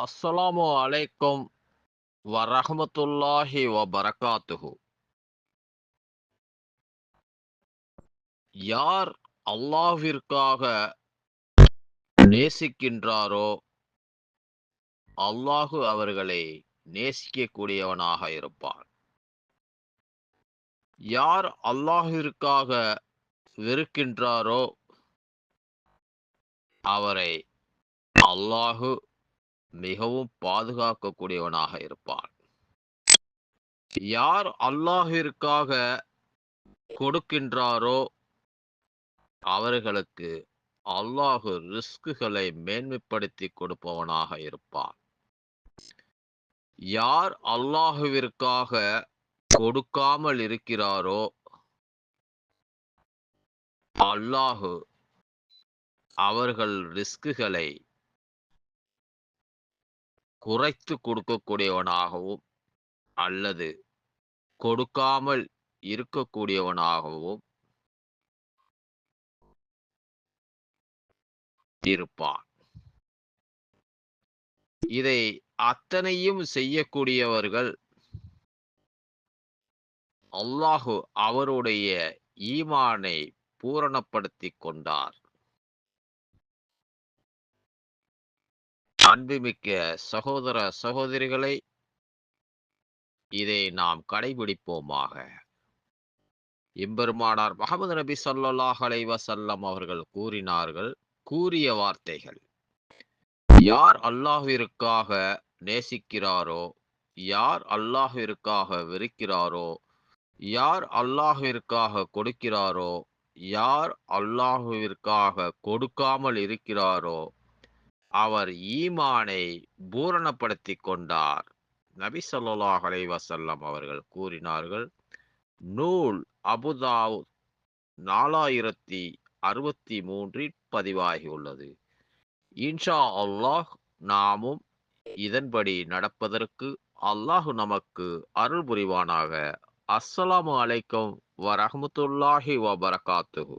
அஸ்ஸலாமு அலைக்கும் வரஹமத்துல்லாஹி வபரகாத்துஹு யார் அல்லாஹிற்காக நேசிக்கின்றாரோ? அல்லாஹு அவர்களை நேசிக்கக்கூடியவனாக இருப்பான் யார் அல்லாஹிற்காக வெறுக்கின்றாரோ? அவரை அல்லாஹு மிகவும் பாதுகாக்கக்கூடியவனாக இருப்பான். யார் அல்லாஹிற்காக கொடுக்கின்றாரோ அவர்களுக்கு அல்லாஹு ரிஸ்குகளை மேன்மைப்படுத்தி கொடுப்பவனாக இருப்பான். யார் அல்லாஹுவிற்காக கொடுக்காமல் இருக்கிறாரோ அல்லாஹு அவர்கள் ரிஸ்குகளை குறைத்து கொடுக்கக்கூடியவனாகவும் அல்லது கொடுக்காமல் இருக்கக்கூடியவனாகவும் இருப்பான். இதை அத்தனையும் செய்யக்கூடியவர்கள் அல்லாஹு அவருடைய ஈமானை பூரணப்படுத்திக் கொண்டார். அன்புமிக்க சகோதர சகோதரிகளை இதை நாம் கடைபிடிப்போமாக. எம்பெருமானார் முகமது நபி சொல்லாஹ் அலைவசல்லம் அவர்கள் கூறினார்கள் கூறிய வார்த்தைகள். யார் அல்லாஹிற்காக நேசிக்கிறாரோ யார் அல்லாஹிற்காக வெறுக்கிறாரோ யார் அல்லாஹிற்காக கொடுக்கிறாரோ யார் அல்லாஹுவிற்காக கொடுக்காமல் இருக்கிறாரோ அவர் ஈமானை பூரணப்படுத்தி கொண்டார். நபி சொல்லாஹ் அலைஹி அவர்கள் கூறினார்கள் நூல் அபுதாவ் நாலாயிரத்தி அறுபத்தி மூன்றில் பதிவாகியுள்ளது. இன்ஷா அல்லாஹ் நாமும் இதன்படி நடப்பதற்கு அல்லாஹு நமக்கு அருள் புரிவானாக. அஸ்ஸலாமு அலைக்கும் வரஹ்மத்துல்லாஹி வபரகாத்துஹு.